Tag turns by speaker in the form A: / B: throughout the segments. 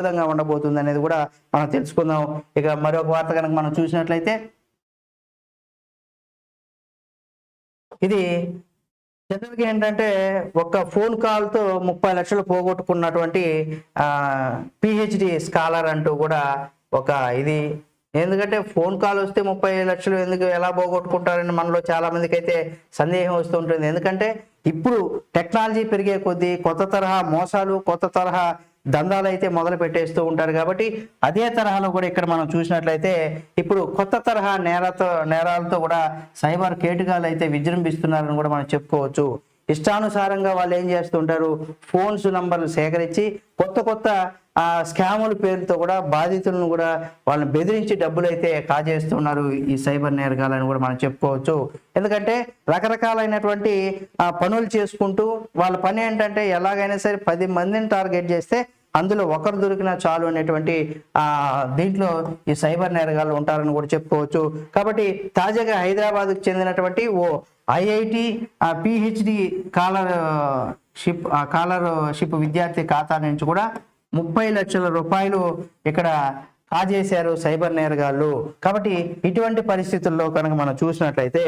A: విధంగా ఉండబోతుంది అనేది కూడా మనం తెలుసుకుందాం. ఇక మరొక వార్త కనుక మనం చూసినట్లయితే ఇది జనరల్గా ఏంటంటే ఒక ఫోన్ కాల్తో ముప్పై లక్షలు పోగొట్టుకున్నటువంటి పిహెచ్డి స్కాలర్ అంటూ కూడా ఒక ఇది. ఎందుకంటే ఫోన్ కాల్ వస్తే ముప్పై లక్షలు ఎందుకు ఎలా పోగొట్టుకుంటారని మనలో చాలా మందికి అయితే సందేహం వస్తూ ఉంటుంది. ఎందుకంటే ఇప్పుడు టెక్నాలజీ పెరిగే కొద్దీ కొత్త తరహా మోసాలు కొత్త తరహా దందాలు అయితే మొదలు పెట్టేస్తూ ఉంటారు కాబట్టి అదే తరహాలో కూడా ఇక్కడ మనం చూసినట్లయితే ఇప్పుడు కొత్త తరహా నేరతో నేరాలతో కూడా సైబర్ కేటుగాలు అయితే విజృంభిస్తున్నారని కూడా మనం చెప్పుకోవచ్చు. ఇష్టానుసారంగా వాళ్ళు ఏం చేస్తుంటారు? ఫోన్స్ నంబర్లు సేకరించి కొత్త కొత్త ఆ స్కాముల పేరుతో కూడా బాధితులను కూడా వాళ్ళని బెదిరించి డబ్బులు అయితే కాజేస్తున్నారు ఈ సైబర్ నేరగాలని కూడా మనం చెప్పుకోవచ్చు. ఎందుకంటే రకరకాలైనటువంటి ఆ, పనులు చేసుకుంటూ వాళ్ళ పని ఏంటంటే ఎలాగైనా సరే పది మందిని టార్గెట్ చేస్తే అందులో ఒకరు దొరికినా చాలు అనేటువంటి ఆ దీంట్లో ఈ సైబర్ నేరగాళ్ళు ఉంటారని కూడా చెప్పుకోవచ్చు. కాబట్టి తాజాగా హైదరాబాద్కు చెందినటువంటి ఓ IIT PhD scholarship scholarship విద్యార్థి ఖాతా నుంచి కూడా ముప్పై లక్షల రూపాయలు ఇక్కడ కాజేశారు సైబర్ నేరగాళ్ళు. కాబట్టి ఇటువంటి పరిస్థితుల్లో కనుక మనం చూసినట్లయితే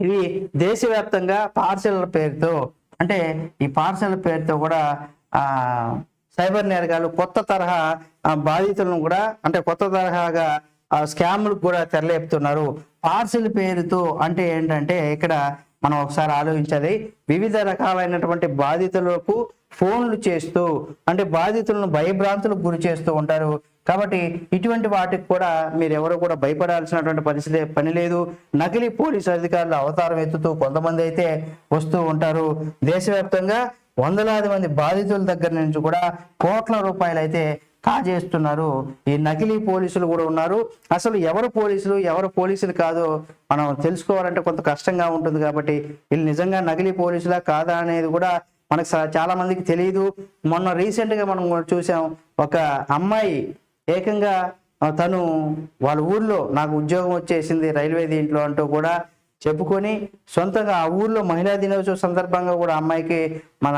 A: ఇవి దేశవ్యాప్తంగా పార్సెల్ పేరుతో అంటే ఈ పార్సెల్ పేరుతో కూడా ఆ సైబర్ నేరగాళ్ళు కొత్త తరహా ఆ, బాధితులను కూడా అంటే కొత్త తరహాగా ఆ కూడా తెరలేపుతున్నారు. పార్సిల్ పేరుతో అంటే ఏంటంటే ఇక్కడ మనం ఒకసారి ఆలోచించాలి వివిధ రకాలైనటువంటి బాధితులకు ఫోన్లు చేస్తూ అంటే బాధితులను భయభ్రాంతులకు గురి చేస్తూ ఉంటారు. కాబట్టి ఇటువంటి వాటికి కూడా మీరు ఎవరు కూడా భయపడాల్సినటువంటి పరిస్థితి పని లేదు. నకిలీ పోలీసు అధికారులు అవతారం ఎత్తుతూ కొంతమంది అయితే వస్తూ ఉంటారు. దేశవ్యాప్తంగా వందలాది మంది బాధితుల దగ్గర నుంచి కూడా కోట్ల రూపాయలు అయితే కాజేస్తున్నారు. ఈ నకిలీ పోలీసులు కూడా ఉన్నారు. అసలు ఎవరు పోలీసులు ఎవరు పోలీసులు కాదో మనం తెలుసుకోవాలంటే కొంత కష్టంగా ఉంటుంది కాబట్టి వీళ్ళు నిజంగా నకిలీ పోలీసులా కాదా అనేది కూడా మనకు చాలా మందికి తెలియదు మొన్న రీసెంట్గా మనం చూసాం ఒక అమ్మాయి ఏకంగా తను వాళ్ళ ఊర్లో నాకు ఉద్యోగం వచ్చేసింది రైల్వే దీంట్లో అంటూ కూడా చెప్పుకొని సొంతంగా ఆ ఊర్లో మహిళా దినోత్సవం సందర్భంగా కూడా అమ్మాయికి మన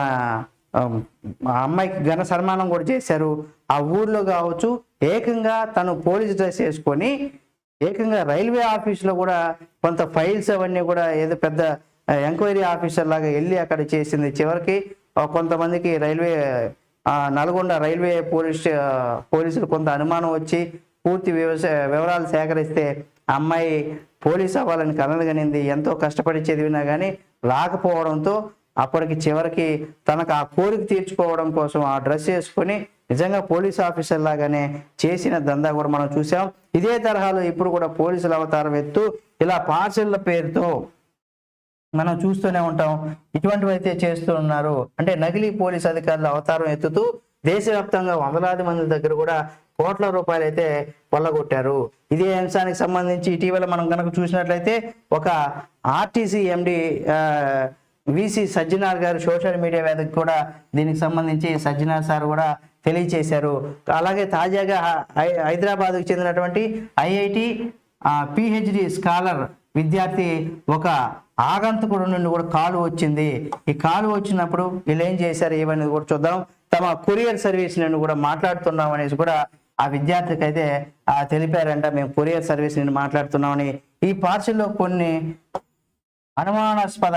A: అమ్మాయికి ఘన సన్మానం కూడా చేశారు. ఆ ఊర్లో కావచ్చు ఏకంగా తను పోలీస్ డ్రెస్ వేసుకొని ఏకంగా రైల్వే ఆఫీస్లో కూడా కొంత ఫైల్స్ అవన్నీ కూడా ఏదో పెద్ద ఎంక్వైరీ ఆఫీసర్ లాగా వెళ్ళి అక్కడ చేసింది. చివరికి కొంతమందికి రైల్వే నల్గొండ రైల్వే పోలీస్ పోలీసులు కొంత అనుమానం వచ్చి పూర్తి వ్యవసాయ వివరాలు సేకరిస్తే అమ్మాయి పోలీస్ అవ్వాలని కలలుగనింది ఎంతో కష్టపడి చదివినా కానీ రాకపోవడంతో అప్పటికి చివరికి తనకు ఆ కోరిక తీర్చుకోవడం కోసం ఆ డ్రెస్ వేసుకొని నిజంగా పోలీస్ ఆఫీసర్ లాగానే చేసిన దందా కూడా మనం చూసాం. ఇదే తరహాలో ఇప్పుడు కూడా పోలీసుల అవతారం ఎత్తు ఇలా పార్సెల్ల పేరుతో మనం చూస్తూనే ఉంటాం. ఇటువంటివి అయితే చేస్తూ ఉన్నారు. అంటే నకిలీ పోలీస్ అధికారులు అవతారం ఎత్తుతూ దేశవ్యాప్తంగా వందలాది మంది దగ్గర కూడా కోట్ల రూపాయలు అయితే కొల్లగొట్టారు. ఇదే అంశానికి సంబంధించి ఇటీవల మనం కనుక చూసినట్లయితే ఒక ఆర్టీసీ ఎండి విసి సజ్జనార్ గారు సోషల్ మీడియా వేదిక కూడా దీనికి సంబంధించి సజ్జనార్ సార్ కూడా తెలియచేశారు. అలాగే తాజాగా హైదరాబాద్కు చెందినటువంటి ఐఐటి పిహెచ్డి స్కాలర్ విద్యార్థి ఒక ఆగంతకుడు నుండి కూడా కాలు వచ్చింది. ఈ కాలు వచ్చినప్పుడు వీళ్ళు ఏం చేశారు ఏమనేది కూడా చూద్దాం. తమ కొరియర్ సర్వీస్ నుండి కూడా మాట్లాడుతున్నాం అనేసి కూడా ఆ విద్యార్థికి అయితే ఆ, తెలిపారంట మేము కొరియర్ సర్వీస్ నుండి మాట్లాడుతున్నామని. ఈ పార్సిల్లో కొన్ని అనుమానాస్పద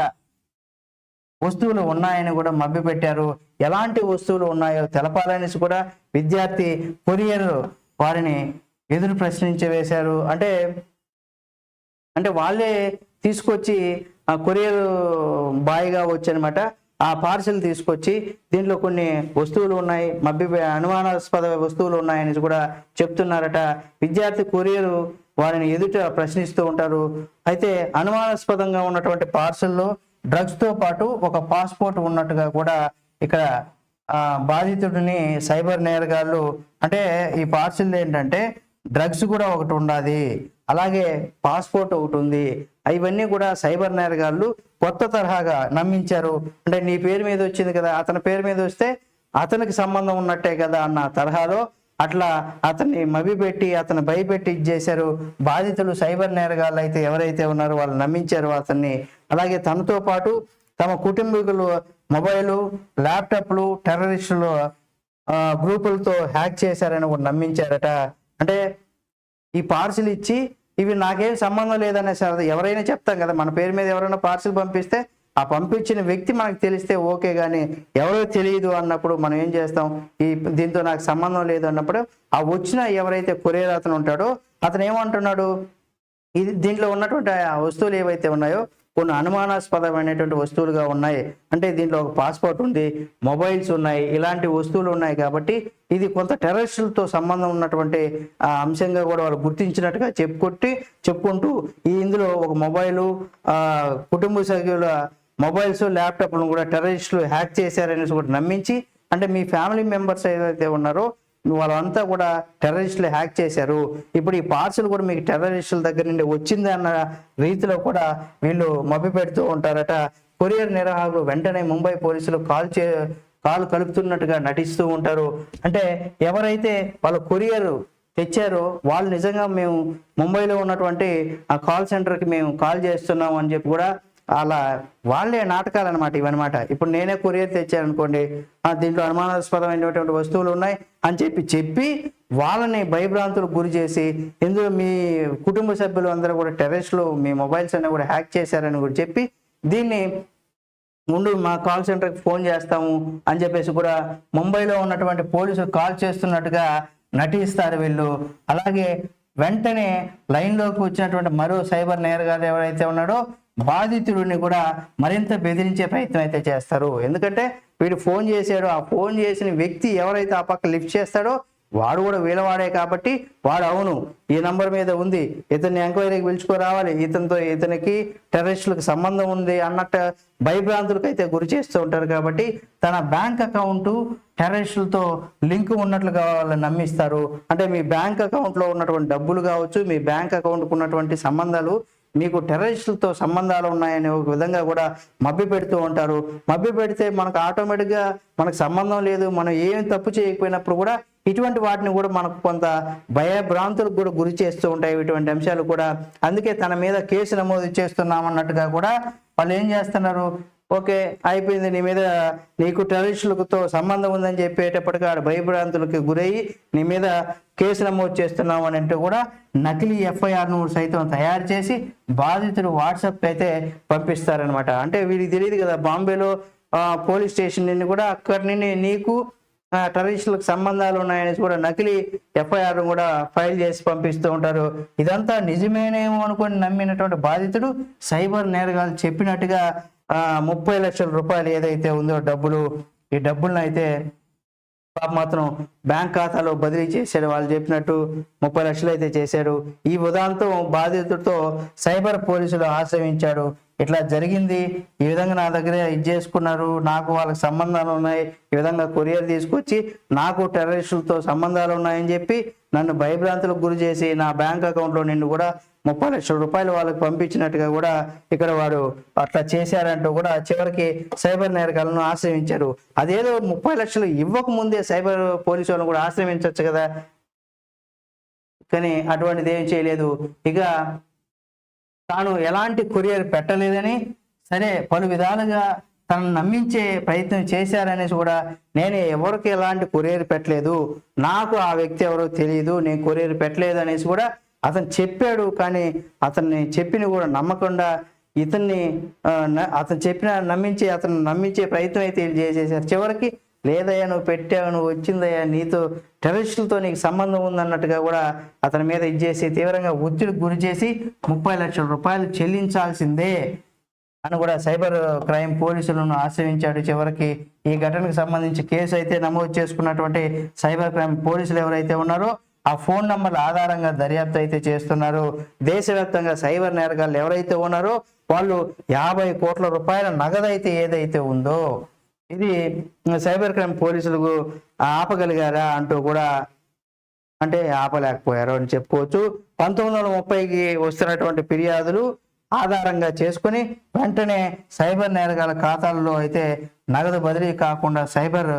A: వస్తువులు ఉన్నాయని కూడా మభ్యపెట్టారు. ఎలాంటి వస్తువులు ఉన్నాయో తెలపాలనేసి కూడా విద్యార్థి కొరియర్ వారిని ఎదురు ప్రశ్నించి వేశారు. అంటే అంటే వాళ్ళే తీసుకొచ్చి ఆ కొరియర్ బాయ్గా వచ్చనమాట. ఆ పార్సిల్ తీసుకొచ్చి దీంట్లో కొన్ని వస్తువులు ఉన్నాయి మభ్య అనుమానాస్పద వస్తువులు ఉన్నాయని కూడా చెప్తున్నారట. విద్యార్థి కొరియర్ వారిని ఎదుట ప్రశ్నిస్తూ ఉంటారు. అయితే అనుమానాస్పదంగా ఉన్నటువంటి పార్సల్లో డ్రగ్స్తో పాటు ఒక పాస్పోర్ట్ ఉన్నట్టుగా కూడా ఇక్కడ బాధితుడిని సైబర్ నేరగాళ్ళు అంటే ఈ పార్సిల్ ఏంటంటే డ్రగ్స్ కూడా ఒకటి ఉండాలి అలాగే పాస్పోర్ట్ ఒకటి ఉంది. ఇవన్నీ కూడా సైబర్ నేరగాళ్ళు కొత్త తరహాగా నమ్మించారు. అంటే నీ పేరు మీద వచ్చింది కదా అతని పేరు మీద వస్తే అతనికి సంబంధం ఉన్నట్టే కదా అన్న తరహాలో అట్లా అతన్ని మభ్యపెట్టి అతను భయపెట్టి ఇచ్చేశారు బాధితులు సైబర్ నేరగాళ్ళు అయితే ఎవరైతే ఉన్నారో వాళ్ళు నమ్మించారు అతన్ని. అలాగే తనతో పాటు తమ కుటుంబీకులు మొబైలు ల్యాప్టాప్లు టెర్రరిస్టులు గ్రూపులతో హ్యాక్ చేశారని కూడా నమ్మించారట. అంటే ఈ పార్సిల్ ఇచ్చి ఇవి నాకేం సంబంధం లేదనే సరే ఎవరైనా చెప్తాం కదా మన పేరు మీద ఎవరైనా పార్సిల్ పంపిస్తే ఆ పంపించిన వ్యక్తి మనకు తెలిస్తే ఓకే కానీ ఎవరో తెలియదు అన్నప్పుడు మనం ఏం చేస్తాం? ఈ దీంతో నాకు సంబంధం లేదు అన్నప్పుడు ఆ వచ్చిన ఎవరైతే కొరియర్ అతను ఉంటాడో అతను ఏమంటున్నాడు? ఇది దీంట్లో ఉన్నటువంటి ఆ వస్తువులు ఏవైతే ఉన్నాయో కొన్ని అనుమానాస్పదమైనటువంటి వస్తువులుగా ఉన్నాయి. అంటే దీంట్లో ఒక పాస్పోర్ట్ ఉంది మొబైల్స్ ఉన్నాయి ఇలాంటి వస్తువులు ఉన్నాయి కాబట్టి ఇది కొంత టెర్రరిస్టులతో సంబంధం ఉన్నటువంటి ఆ అంశంగా కూడా వాళ్ళు గుర్తించినట్టుగా చెప్పుకొట్టి చెప్పుకుంటూ ఈ ఇందులో ఒక మొబైలు ఆ, కుటుంబ సభ్యుల మొబైల్స్ ల్యాప్టాప్లను కూడా టెర్రరిస్టులు హ్యాక్ చేశారనేసి కూడా నమ్మించి అంటే మీ ఫ్యామిలీ మెంబర్స్ ఏదైతే ఉన్నారో వాళ్ళంతా కూడా టెర్రరిస్టులు హ్యాక్ చేశారు. ఇప్పుడు ఈ పార్సల్ కూడా మీకు టెర్రరిస్టుల దగ్గర నుండి వచ్చింది అన్న రీతిలో కూడా వీళ్ళు మభ్య పెడుతూ ఉంటారట. కొరియర్ నిర్వాహకులు వెంటనే ముంబై పోలీసులు కాల్ చే కాల్ కలుపుతున్నట్టుగా నటిస్తూ ఉంటారు. అంటే ఎవరైతే వాళ్ళ కొరియర్ తెచ్చారో వాళ్ళు నిజంగా మేము ముంబైలో ఉన్నటువంటి ఆ కాల్ సెంటర్కి మేము కాల్ చేస్తున్నాం అని చెప్పి కూడా అలా వాళ్ళే నాటకాలు అనమాట ఇవన్నమాట. ఇప్పుడు నేనే కొరియర్ తెచ్చాను అనుకోండి దీంట్లో అనుమానాస్పదమైనటువంటి వస్తువులు ఉన్నాయి అని చెప్పి చెప్పి వాళ్ళని భయభ్రాంతులకు గురి చేసి ఇందులో మీ కుటుంబ సభ్యులు అందరూ కూడా టెరెస్లో మీ మొబైల్స్ అన్నీ కూడా హ్యాక్ చేశారని కూడా చెప్పి దీన్ని ముందు మా కాల్ సెంటర్కి ఫోన్ చేస్తాము అని చెప్పేసి కూడా ముంబైలో ఉన్నటువంటి పోలీసులు కాల్ చేస్తున్నట్టుగా నటిస్తారు వీళ్ళు. అలాగే వెంటనే లైన్లోకి వచ్చినటువంటి మరో సైబర్ నేరగాడు ఎవరైతే ఉన్నాడో బాధితుడిని కూడా మరింత బెదిరించే ప్రయత్నం అయితే చేస్తారు. ఎందుకంటే వీడు ఫోన్ చేశాడు. ఆ ఫోన్ చేసిన వ్యక్తి ఎవరైతే ఆ పక్క లిఫ్ట్ చేస్తాడో వాడు కూడా వీలవాడే కాబట్టి వాడు అవును ఈ నంబర్ మీద ఉంది. ఇతన్ని ఎంక్వైరీకి పిలుచుకోరావాలి. ఇతనితో ఇతనికి టెర్రరిస్టులకు సంబంధం ఉంది అన్నట్టు భయభ్రాంతులకు అయితే గురి చేస్తూ ఉంటారు కాబట్టి తన బ్యాంక్ అకౌంట్ టెర్రరిస్టులతో లింక్ ఉన్నట్లుగా వాళ్ళని నమ్మిస్తారు. అంటే మీ బ్యాంక్ అకౌంట్లో ఉన్నటువంటి డబ్బులు కావచ్చు మీ బ్యాంక్ అకౌంట్కు ఉన్నటువంటి సంబంధాలు మీకు టెర్రరిస్టులతో సంబంధాలు ఉన్నాయని ఒక విధంగా కూడా మభ్య పెడుతూ ఉంటారు. మభ్య పెడితే మనకు ఆటోమేటిక్గా మనకు సంబంధం లేదు. మనం ఏం తప్పు చేయకపోయినప్పుడు కూడా ఇటువంటి వాటిని కూడా మనకు కొంత భయభ్రాంతులకు కూడా గురి చేస్తూ ఉంటాయి. ఇటువంటి అంశాలు కూడా అందుకే తన మీద కేసు నమోదు చేస్తున్నాం అన్నట్టుగా కూడా వాళ్ళు ఏం చేస్తున్నారు? ఓకే అయిపోయింది. నీ మీద నీకు టెర్రరిస్టులతో సంబంధం ఉందని చెప్పేటప్పటికీ ఆడ భయభ్రాంతులకు గురయ్యి నీ మీద కేసు నమోదు చేస్తున్నాం అని అంటే కూడా నకిలీ ఎఫ్ఐఆర్ను సైతం తయారు చేసి బాధితుడు వాట్సాప్ అయితే పంపిస్తారనమాట అంటే వీడికి తెలియదు కదా బాంబేలో పోలీస్ స్టేషన్ నుండి కూడా అక్కడి నుండి నీకు ఆ, టెర్రరిస్టులకు సంబంధాలు ఉన్నాయని కూడా నకిలీ ఎఫ్ఐఆర్ కూడా ఫైల్ చేసి పంపిస్తూ ఉంటారు. ఇదంతా నిజమేనేమో అనుకొని నమ్మినటువంటి బాధితుడు సైబర్ నేరగాలు చెప్పినట్టుగా ముప్పై లక్షల రూపాయలు ఏదైతే ఉందో డబ్బులు ఈ డబ్బులను అయితే పాప మాత్రం బ్యాంక్ ఖాతాలో బదిలీ చేశాడు. వాళ్ళు చెప్పినట్టు ముప్పై లక్షలు అయితే చేశాడు. ఈ ఉదాంతం బాధితుడితో సైబర్ పోలీసులు ఆశ్రయించాడు. ఇట్లా జరిగింది. ఈ విధంగా నా దగ్గర ఇది చేసుకున్నారు. నాకు వాళ్ళకి సంబంధాలు ఉన్నాయి. ఈ విధంగా కొరియర్ తీసుకొచ్చి నాకు టెర్రరిస్టులతో సంబంధాలు ఉన్నాయని చెప్పి నన్ను భయభ్రాంతులకు గురి చేసి నా బ్యాంక్ అకౌంట్లో నిన్ను కూడా ముప్పై లక్షల రూపాయలు వాళ్ళకి పంపించినట్టుగా కూడా ఇక్కడ వాడు అట్లా చేశారంటూ కూడా చివరికి సైబర్ నేరగాలను ఆశ్రయించారు. అదేదో ముప్పై లక్షలు ఇవ్వక ముందే సైబర్ పోలీసు వాళ్ళని కూడా ఆశ్రయించవచ్చు కదా. కానీ అటువంటిది ఏం చేయలేదు. ఇక తాను ఎలాంటి కొరియర్ పెట్టలేదని సరే పలు విధాలుగా తనను నమ్మించే ప్రయత్నం చేశారనేసి కూడా నేను ఎవరికి ఎలాంటి కొరియర్ పెట్టలేదు. నాకు ఆ వ్యక్తి ఎవరో తెలియదు నేను కొరియర్ పెట్టలేదు అనేసి కూడా అతను చెప్పాడు కానీ అతన్ని చెప్పిన కూడా నమ్మకుండా ఇతన్ని న- అతను చెప్పిన నమ్మించి అతను నమ్మించే ప్రయత్నం అయితే వీళ్ళు చేసేసారు చివరికి లేదయ్యా నువ్వు పెట్టావు నువ్వు వచ్చిందయ్యా నీతో టెర్రరిస్టులతో నీకు సంబంధం ఉందన్నట్టుగా కూడా అతని మీద ఇచ్చేసి తీవ్రంగా ఒత్తిడికి గురి చేసి ముప్పై లక్షల రూపాయలు చెల్లించాల్సిందే అని కూడా సైబర్ క్రైమ్ పోలీసులను ఆశ్రయించాడు. చివరికి ఈ ఘటనకు సంబంధించి కేసు అయితే నమోదు చేసుకున్నటువంటి సైబర్ క్రైమ్ పోలీసులు ఎవరైతే ఉన్నారో ఆ ఫోన్ నంబర్ల ఆధారంగా దర్యాప్తు అయితే చేస్తున్నారు. దేశవ్యాప్తంగా సైబర్ నేరగాళ్ళు ఎవరైతే ఉన్నారో వాళ్ళు యాభై కోట్ల రూపాయల నగదు అయితే ఏదైతే ఉందో ఇది సైబర్ క్రైమ్ పోలీసులకు ఆపగలిగారా అంటూ కూడా అంటే ఆపలేకపోయారు అని చెప్పుకోవచ్చు. పంతొమ్మిది వందల ముప్పైకి వస్తున్నటువంటి ఫిర్యాదులు ఆధారంగా చేసుకుని వెంటనే సైబర్ నేరగాల ఖాతాల్లో అయితే నగదు బదిలీ కాకుండా సైబర్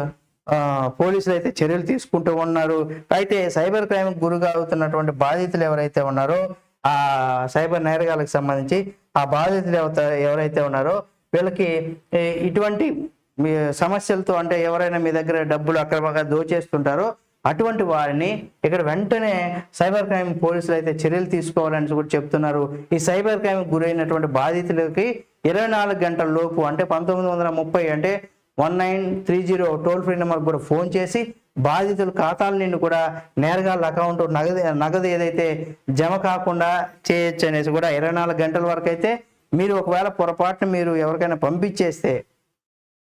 A: పోలీసులు అయితే చర్యలు తీసుకుంటూ ఉన్నారు. అయితే సైబర్ క్రైమ్ గురిగా అవుతున్నటువంటి బాధితులు ఎవరైతే ఉన్నారో ఆ సైబర్ నేరగాలకు సంబంధించి ఆ బాధితులు ఎవరైతే ఉన్నారో వీళ్ళకి ఇటువంటి సమస్యలతో అంటే ఎవరైనా మీ దగ్గర డబ్బులు అక్రమంగా దోచేస్తుంటారో అటువంటి వారిని ఇక్కడ వెంటనే సైబర్ క్రైమ్ పోలీసులు అయితే చర్యలు తీసుకోవాలని కూడా చెప్తున్నారు. ఈ సైబర్ క్రైమ్ గురైనటువంటి బాధితులకి ఇరవై నాలుగు గంటల లోపు అంటే పంతొమ్మిది వందల ముప్పై అంటే one nine three zero toll free number కూడా ఫోన్ చేసి బాధితుల ఖాతాల నుండి కూడా నేరుగా వాళ్ళ అకౌంట్ నగదు నగదు ఏదైతే జమ కాకుండా చేయొచ్చు అనేసి కూడా ఇరవై నాలుగు గంటల వరకు అయితే మీరు ఒకవేళ పొరపాటున మీరు ఎవరికైనా పంపించేస్తే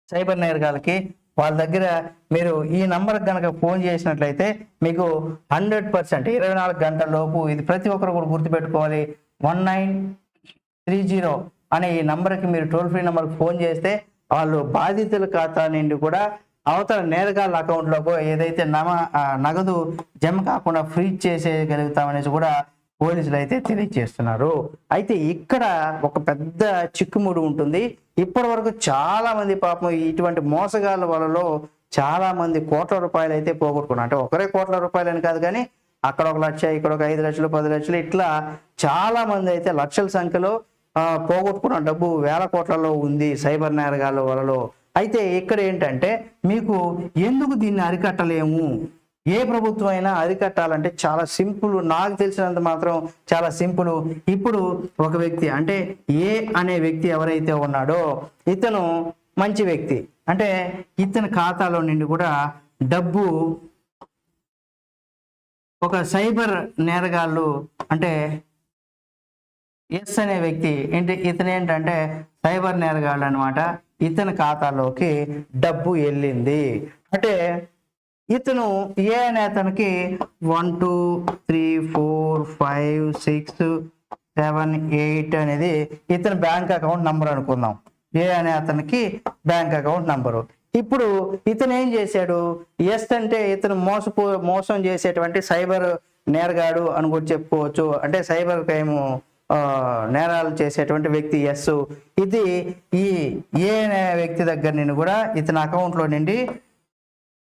A: సైబర్ నేరగాలకి వాళ్ళ దగ్గర మీరు ఈ నంబర్కి కనుక ఫోన్ చేసినట్లయితే మీకు హండ్రెడ్ పర్సెంట్ ఇరవై నాలుగు గంటల లోపు ఇది ప్రతి ఒక్కరు కూడా గుర్తుపెట్టుకోవాలి. వన్ నైన్ త్రీ జీరో అనే ఈ నంబర్కి మీరు టోల్ ఫ్రీ నెంబర్కి ఫోన్ చేస్తే వాళ్ళు బాధితుల ఖాతా నుండి కూడా అవతల నేరగాళ్ళ అకౌంట్లోకి ఏదైతే నమ నగదు జమ కాకుండా ఫ్రీజ్ చేసేయగలుగుతామనేసి కూడా పోలీసులు అయితే తెలియజేస్తున్నారు. అయితే ఇక్కడ ఒక పెద్ద చిక్కుముడు ఉంటుంది. ఇప్పటి వరకు చాలా మంది పాపం ఇటువంటి మోసగాళ్ళ వలలో చాలా మంది కోట్ల రూపాయలు అయితే పోగొట్టుకున్నారు. అంటే ఒకరే కోట్ల రూపాయలు అని కాదు కానీ అక్కడ ఒక లక్ష ఇక్కడ ఒక ఐదు లక్షలు పది లక్షలు ఇట్లా చాలా మంది అయితే లక్షల సంఖ్యలో పోగొట్టుకున్న డబ్బు వేల కోట్లలో ఉంది సైబర్ నేరగాళ్ళ వలలో. అయితే ఇక్కడ ఏంటంటే మీకు ఎందుకు దీన్ని అరికట్టలేము? ఏ ప్రభుత్వం అయినా అరికట్టాలంటే చాలా సింపుల్ నాకు తెలిసినంత మాత్రం చాలా సింపుల్. ఇప్పుడు ఒక వ్యక్తి అంటే ఏ అనే వ్యక్తి ఎవరైతే ఉన్నాడో ఇతను మంచి వ్యక్తి. అంటే ఇతని ఖాతాలో నుండి కూడా డబ్బు ఒక సైబర్ నేరగాళ్ళు అంటే ఎస్ అనే వ్యక్తి ఏంటి? ఇతను ఏంటంటే సైబర్ నేరగాళ్ళు అనమాట ఇతని ఖాతాలోకి డబ్బు వెళ్ళింది. అంటే ఇతను ఏ అనే అతనికి one two three four five six seven eight అనేది ఇతని బ్యాంక్ అకౌంట్ నంబర్ అనుకుందాం. ఏ అనే అతనికి బ్యాంక్ అకౌంట్ నంబరు. ఇప్పుడు ఇతను ఏం చేశాడు? ఎస్ అంటే ఇతను మోసపో మోసం చేసేటువంటి సైబర్ నేరగాడు అని కూడా చెప్పుకోవచ్చు. అంటే సైబర్ క్రైమ్ నేరాలు చేసేటువంటి వ్యక్తి ఎస్. ఇది ఈ ఏ అనే వ్యక్తి దగ్గర నుండి కూడా ఇతని అకౌంట్లో నుండి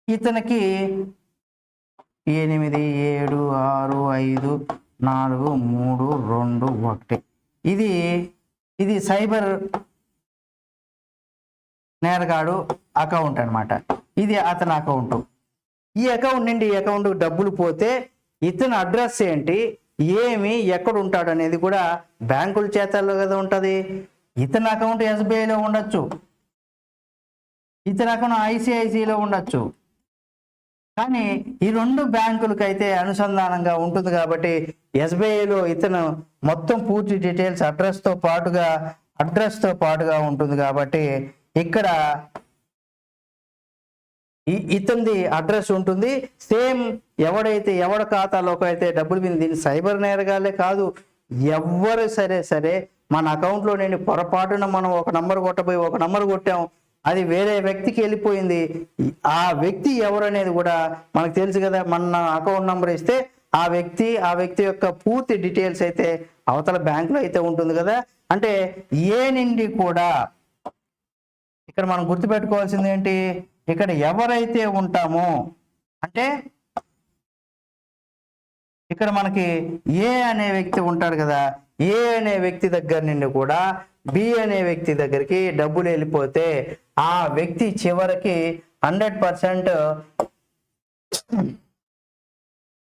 A: ఇతనికి ఎనిమిది ఏడు ఆరు ఐదు నాలుగు మూడు రెండు ఒకటి. ఇది ఇది సైబర్ నేరగాడు అకౌంట్ అన్నమాట. ఇది అతని అకౌంట్. ఈ అకౌంట్ నుండి ఈ అకౌంట్ డబ్బులు పోతే ఇతని అడ్రస్ ఏంటి? ఏమి ఎక్కడ ఉంటాడు అనేది కూడా బ్యాంకుల చేతల్లో కదా ఉంటుంది. ఇతని అకౌంట్ ఎస్బీఐలో ఉండొచ్చు. ఇతని అకౌంట్ ఐసిఐసిలో ఉండొచ్చు. కానీ ఈ రెండు బ్యాంకులకైతే అయితే అనుసంధానంగా ఉంటుంది కాబట్టి ఎస్బీఐలో ఇతను మొత్తం పూర్తి డీటెయిల్స్ అడ్రస్తో పాటుగా అడ్రస్తో పాటుగా ఉంటుంది కాబట్టి ఇక్కడ ఈ- ఇతనిది అడ్రస్ ఉంటుంది. సేమ్ ఎవడైతే ఎవడ ఖాతాలోకి అయితే డబ్బులు పోయింది దీన్ని సైబర్ నేరగాలే కాదు ఎవ్వరు సరే సరే మన అకౌంట్లో నేను పొరపాటున మనం ఒక నంబర్ కొట్టబోయి ఒక నంబర్ కొట్టాం అది వేరే వ్యక్తికి వెళ్ళిపోయింది. ఆ వ్యక్తి ఎవరు అనేది కూడా మనకు తెలుసు కదా మన అకౌంట్ నంబర్ ఇస్తే ఆ వ్యక్తి ఆ వ్యక్తి యొక్క పూర్తి డీటెయిల్స్ అయితే అవతల బ్యాంకులో అయితే ఉంటుంది కదా. అంటే ఏ నుండి కూడా ఇక్కడ మనం గుర్తుపెట్టుకోవాల్సింది ఏంటి? ఇక్కడ ఎవరైతే ఉంటామో అంటే ఇక్కడ మనకి ఏ అనే వ్యక్తి ఉంటాడు కదా ఏ అనే వ్యక్తి దగ్గర నుండి కూడా బి అనే వ్యక్తి దగ్గరికి డబ్బులు వెళ్ళిపోతే ఆ వ్యక్తి చివరికి హండ్రెడ్ పర్సెంట్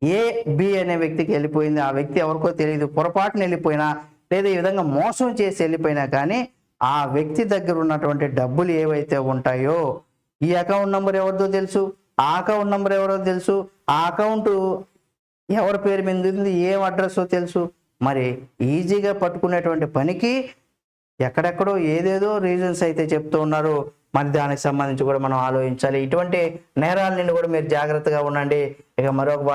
A: ఏ బి అనే వ్యక్తికి వెళ్ళిపోయింది ఆ వ్యక్తి ఎవరికో తెలియదు పొరపాటున వెళ్ళిపోయినా లేదా ఈ విధంగా మోసం చేసి వెళ్ళిపోయినా కానీ ఆ వ్యక్తి దగ్గర ఉన్నటువంటి డబ్బులు ఏవైతే ఉంటాయో ఈ అకౌంట్ నంబర్ ఎవరిదో తెలుసు? ఆ అకౌంట్ నంబర్ ఎవరో తెలుసు? ఆ అకౌంట్ ఎవరి పేరు మీద ఉంది? ఏం అడ్రస్ తెలుసు? మరి ఈజీగా పట్టుకునేటువంటి పనికి ఎక్కడెక్కడో ఏదేదో రీజన్స్ అయితే చెప్తూ ఉన్నారు. మరి దానికి సంబంధించి కూడా మనం ఆలోచించాలి. ఇటువంటి నేరాల నుండి కూడా మీరు జాగ్రత్తగా ఉండండి. ఇక మరొక వార్త